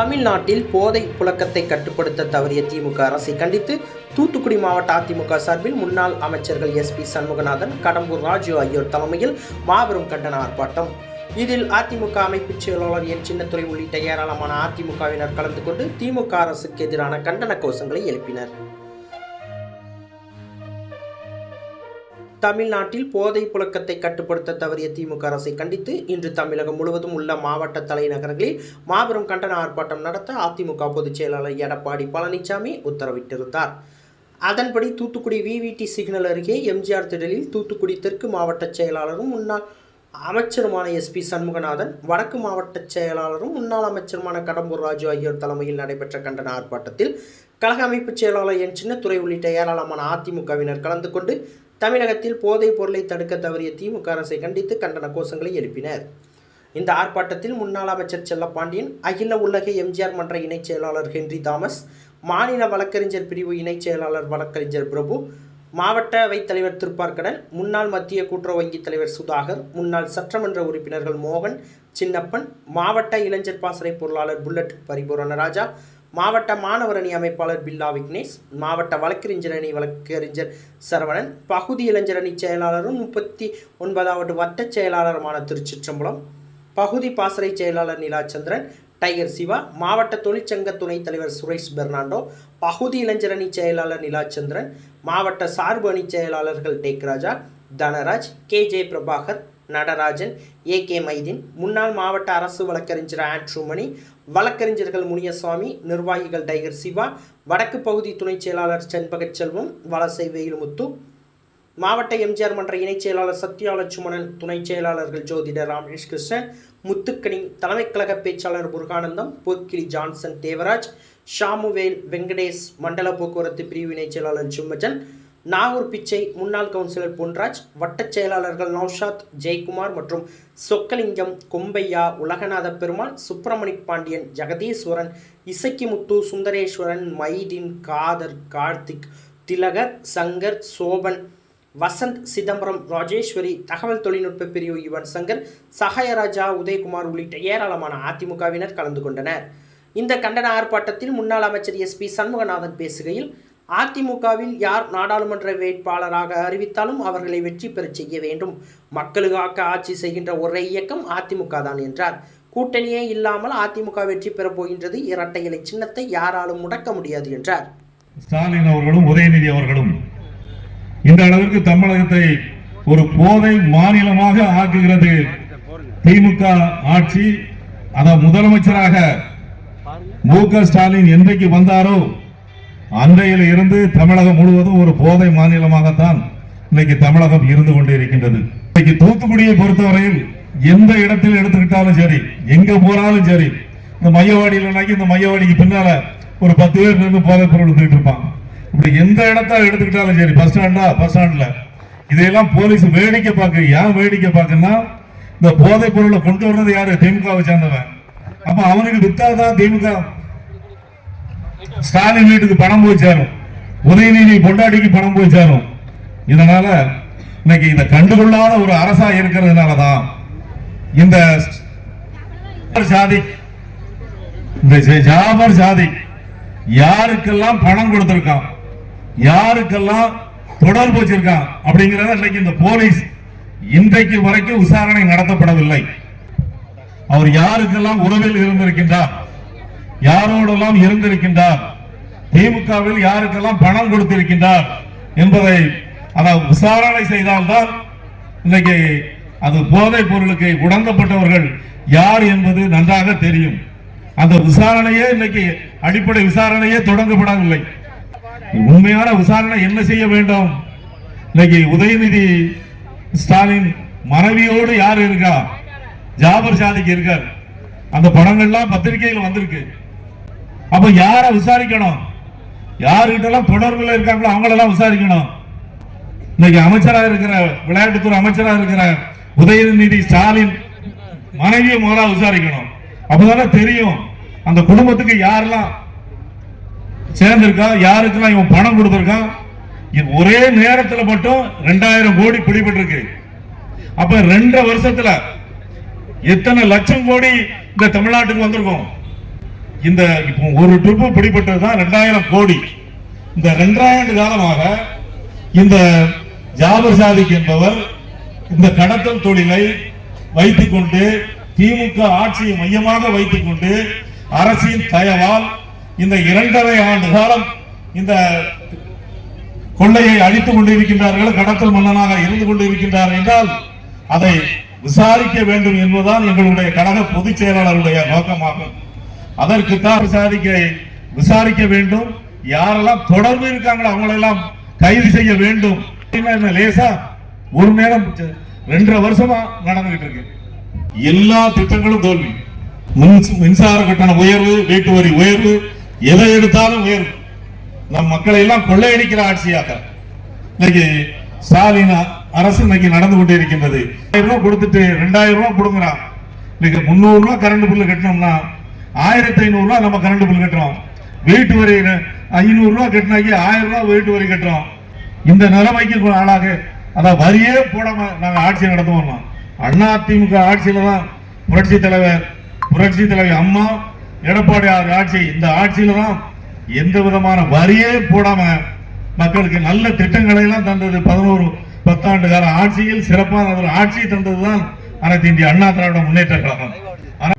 தமிழ்நாட்டில் போதை புழக்கத்தை கட்டுப்படுத்த தவறிய திமுக அரசை கண்டித்து தூத்துக்குடி மாவட்ட அதிமுக சார்பில் முன்னாள் அமைச்சர்கள் எஸ் பி சண்முகநாதன் கடம்பூர் ராஜு ஆகியோர் தலைமையில் மாபெரும் கண்டன ஆர்ப்பாட்டம். இதில் அதிமுக அமைப்புச் செயலாளர் என். சின்னத்துறை உள்ளிட்ட ஏராளமான அதிமுகவினர் கலந்து கொண்டு திமுக அரசுக்கு எதிரான கண்டன கோஷங்களை எழுப்பினர். தமிழ்நாட்டில் போதை புழக்கத்தை கட்டுப்படுத்த தவறிய திமுக அரசை கண்டித்து இன்று தமிழகம் முழுவதும் உள்ள மாவட்ட தலைநகரங்களில் மாபெரும் கண்டன ஆர்ப்பாட்டம் நடத்த அதிமுக பொதுச் செயலாளர் எடப்பாடி பழனிசாமி உத்தரவிட்டிருந்தார். அதன்படி தூத்துக்குடி விவிடி சிக்னல் அருகே எம்ஜிஆர் திடலில் தூத்துக்குடி தெற்கு மாவட்ட செயலாளரும் முன்னாள் அமைச்சருமான எஸ்பி சண்முகநாதன் வடக்கு மாவட்ட செயலாளரும் முன்னாள் அமைச்சருமான கடம்பூர் ராஜு ஆகியோர் தலைமையில் நடைபெற்ற கண்டன ஆர்ப்பாட்டத்தில் கழக அமைப்பு செயலாளர் என் சின்னத்துறை உள்ளிட்ட ஏராளமான அதிமுகவினர் கலந்து கொண்டு தமிழகத்தில் போதைப் பொருளை தடுக்க தவறிய திமுக அரசை கண்டித்து கண்டன கோஷங்களை எழுப்பினர். இந்த ஆர்ப்பாட்டத்தில் முன்னாள் அமைச்சர் செல்லப்பாண்டியன் அகில உலக எம்ஜிஆர் மன்ற இணைச் செயலாளர் ஹென்றி தாமஸ் மாநில வழக்கறிஞர் பிரிவு இணைச் செயலாளர் வழக்கறிஞர் பிரபு மாவட்ட அவைத்தலைவர் திருப்பார்கடல் முன்னாள் மத்திய கூட்டுறவு வங்கி தலைவர் சுதாகர் முன்னாள் சட்டமன்ற உறுப்பினர்கள் மோகன் சின்னப்பன் மாவட்ட இளைஞர் பாசறை பொருளாளர் புல்லட் பரிபூரணராஜா மாவட்ட மாணவர் அணி அமைப்பாளர் பில்லா விக்னேஷ் மாவட்ட வழக்கறிஞர் அணி வழக்கறிஞர் சரவணன் பகுதி இளைஞர் அணி செயலாளரும் முப்பத்தி ஒன்பதாவது வட்ட செயலாளருமான திருச்சிற்றம்பலம் பகுதி பாசறை செயலாளர் நிலாச்சந்திரன் டைகர் சிவா மாவட்ட தொழிற்சங்க துணைத் தலைவர் சுரேஷ் பெர்னாண்டோ பகுதி இளைஞர் அணி செயலாளர் நிலாச்சந்திரன் மாவட்ட சார்பு அணி செயலாளர்கள் டேக்ராஜா Dhanaraj K J Prabhakar Natarajan A. K. Mydeen முன்னாள் மாவட்ட அரசு வழக்கறிஞர் ஆண்ட்ரூமணி வழக்கறிஞர்கள் முனியசாமி நிர்வாகிகள் டைகர் சிவா வடக்கு பகுதி துணைச் செயலாளர் செண்பகச் செல்வம் வலசை வெயில்முத்து மாவட்ட எம்ஜிஆர் மன்ற இணைச் செயலாளர் சத்யாலட்சுமணன் துணைச் செயலாளர்கள் ஜோதிடர் ராமேஷ் கிருஷ்ணன் முத்துக்கணி தலைமைக் கழக பேச்சாளர் முருகானந்தம் போக்கிலி ஜான்சன் தேவராஜ் ஷாமுவேல் வெங்கடேஷ் மண்டல போக்குவரத்து பிரிவு இணைச் செயலாளர் சும்மஜன் நாகூர் பிச்சை முன்னாள் கவுன்சிலர் பொன்ராஜ் வட்டச் செயலாளர்கள் நௌஷாத் ஜெயக்குமார் மற்றும் சொக்கலிங்கம் கொம்பையா உலகநாத பெருமாள் சுப்பிரமணி பாண்டியன் ஜெகதீஸ்வரன் இசக்கிமுத்து சுந்தரேஸ்வரன் மைதீன் காதர் கார்த்திக் திலகர் சங்கர் சோபன் வசந்த் சிதம்பரம் ராஜேஸ்வரி தகவல் தொழில்நுட்ப பிரிவு யுவன் சங்கர் சகாயராஜா உதயகுமார் உள்ளிட்ட ஏராளமான அதிமுகவினர் கலந்து கொண்டனர். இந்த கண்டன ஆர்ப்பாட்டத்தில் முன்னாள் அமைச்சர் எஸ் பி சண்முகநாதன் பேசுகையில் அதிமுகவில் யார் நாடாளுமன்ற வேட்பாளராக அறிவித்தாலும் அவர்களை வெற்றி பெறச் செய்ய வேண்டும். மக்களுக்காக ஆட்சி செய்கின்ற ஒரே இயக்கம் அதிமுக தான் என்றார். கூட்டணியே இல்லாமல் அதிமுக வெற்றி பெறப் போகின்றது இரட்டை இலை சின்னத்தை யாராலும் முடக்க முடியாது என்றார். ஸ்டாலின் அவர்களும் உதயநிதி அவர்களும் இந்த அளவிற்கு தமிழகத்தை ஒரு போதை மாநிலமாக ஆக்குகிறது திமுக ஆட்சி. அத முதலமைச்சராக மு க ஸ்டாலின் என்றைக்கு வந்தாரோ அன்றையில் இருந்து தமிழகம் முழுவதும் ஒரு போதை மாநிலமாகத்தான் இன்னைக்கு தமிழகம் இருந்து கொண்டே இருக்கின்றது. இன்னைக்கு தூத்துக்குடியை பொறுத்தவரையில் எந்த இடத்தில் எடுத்துக்கிட்டாலும் சரி எங்க போனாலும் சரி இந்த மையவாடியில் இந்த மையவாடிக்கு பின்னால ஒரு பத்து பேர் இருந்து போதைப் பொருள் எடுத்துக்கிட்டு இருப்பான் இப்படி எந்த இடத்த எடுத்துக்கிட்டாலும் சரி பஸ் ஸ்டாண்டா பஸ் ஸ்டாண்ட்ல இதையெல்லாம் போலீஸ் வேடிக்கை பார்க்க ஏன் வேடிக்கை பார்க்கன்னா இந்த போதைப் பொருளை கொண்டு வர்றது யாரு? திமுகவை சேர்ந்தவன். அப்ப அவனுக்கு வித்தாதான் திமுக ஸ்டாலின் வீட்டுக்கு பணம் போய் சேரும். உதயநிதி பொண்டாட்டிக்கு பணம் போய் சேரும். இதனால இன்னைக்கு இதை கண்டுகொள்ளாத ஒரு அரசா இருக்கிறதுனால தான் இந்த சாதி இந்த ஜாபர் சாதி யாருக்கெல்லாம் பணம் கொடுத்திருக்கான் யாருக்கெல்லாம் தொடர்பு வச்சிருக்கான் அப்படிங்கிறத இன்னைக்கு இந்த போலீஸ் இன்றைக்கு வரைக்கும் விசாரணை நடத்தப்படவில்லை. அவர் யாருக்கெல்லாம் உறவில் இருந்திருக்கின்றார்? யாரோடெல்லாம் இருந்திருக்கின்றார்? திமுகவில் யாருக்கெல்லாம் பணம் கொடுத்திருக்கின்றார் என்பதை அதாவது விசாரணை செய்தால்தான் இன்னைக்கு அது போதைப் பொருளுக்கு உடந்தப்பட்டவர்கள் யார் என்பது நன்றாக தெரியும். அந்த விசாரணையே இன்னைக்கு அடிப்படை விசாரணையே தொடங்கப்படவில்லை. உண்மையான விசாரணை என்ன செய்ய வேண்டும்? இன்னைக்கு உதயநிதி ஸ்டாலின் மனைவியோடு யார் இருக்கா? ஜாபர் சாதிக்கு இருக்கார். அந்த படங்கள்லாம் பத்திரிகையில் வந்திருக்கு. அப்ப யார விசாரிக்கணும்? யாருக்கிட்டலாம் எல்லாம் இருக்காங்களோ அவங்களெல்லாம் விசாரிக்கணும். இன்னைக்கு அமைச்சராக இருக்கிற விளையாட்டுத்துறை அமைச்சராக இருக்கிற உதயநிதி ஸ்டாலின் மனைவியை முதலாக விசாரிக்கணும். அப்பதானே தெரியும் அந்த குடும்பத்துக்கு யாரெல்லாம் சேர்ந்திருக்கா யாருக்கெல்லாம் இவன் பணம் கொடுத்துருக்கான் ஒரே நேரத்தில் மட்டும் ரெண்டாயிரம் கோடி பிடிபட்டிருக்கு. அப்ப ரெண்டரை வருஷத்துல எத்தனை லட்சம் கோடி இந்த தமிழ்நாட்டுக்கு வந்திருக்கோம்? இந்த இப்போ ஒரு ட்ரிப்பு பிடிப்பட்டது தான் ரெண்டாயிரம் கோடி. இந்த ரெண்டாயிரம் காலமாக இந்த ஜாபர் சாதிக் என்பவர் இந்த கடத்தல் தொழிலை வைத்துக் கொண்டு திமுக ஆட்சியை மையமாக வைத்துக் கொண்டு அரசின் தயவால் இந்த இரண்டரை ஆண்டு காலம் இந்த கொள்ளையை அழித்துக் கொண்டிருக்கின்றார்கள் கடத்தல் மன்னனாக இருந்து கொண்டிருக்கின்றார் என்றால் அதை விசாரிக்க வேண்டும் என்பதுதான் எங்களுடைய கழக பொதுச் செயலாளருடைய நோக்கமாகும். அதற்கு தான் விசாரிக்க விசாரிக்க வேண்டும். யாரெல்லாம் தொடர்பு இருக்காங்களோ அவங்களெல்லாம் கைது செய்ய வேண்டும். என்ன என்ன லேசா ஒரு நேரம் ரெண்டரை வருஷமா நடந்துகிட்டு இருக்கு. எல்லா திட்டங்களும் தோல்வி. மின்சார கட்டண உயர்வு வீட்டு வரி உயர்வு எதை எடுத்தாலும் உயர்வு. நம் மக்களை எல்லாம் கொள்ளையடிக்கிற ஆட்சியாக இன்னைக்கு ஸ்டாலின் அரசு இன்னைக்கு நடந்து கொண்டே இருக்கின்றது ஆயிரம் ரூபாய் கொடுத்துட்டு ரெண்டாயிரம் ரூபாய் கொடுக்குறான் இன்னைக்கு முந்நூறு ரூபாய் கரண்ட் பில்லு கட்டினோம்னா ஆயிரத்தி ஐநூறு நம்ம கரண்ட் பில் கட்டுறோம். வீட்டு வரி ஐநூறுரூவா கட்டினாக்கி ஆயிரம் வீட்டு வரி கட்டுறோம். இந்த நிலைமைக்கு ஆளாக அதான் வரியே போடாம நாங்கள் ஆட்சி நடத்துவோம் அண்ணா திமுக ஆட்சியில தான் புரட்சி தலைவர் புரட்சி தலைவர் அம்மா எடப்பாடி ஆட்சி. இந்த ஆட்சியில் தான் எந்த விதமான வரியே போடாம மக்களுக்கு நல்ல திட்டங்களை எல்லாம் தந்தது. பதினோரு பத்தாண்டு கால ஆட்சியில் சிறப்பான ஒரு ஆட்சி தந்ததுதான் அனைத்து இந்திய அண்ணா திராவிட முன்னேற்ற கழகம்.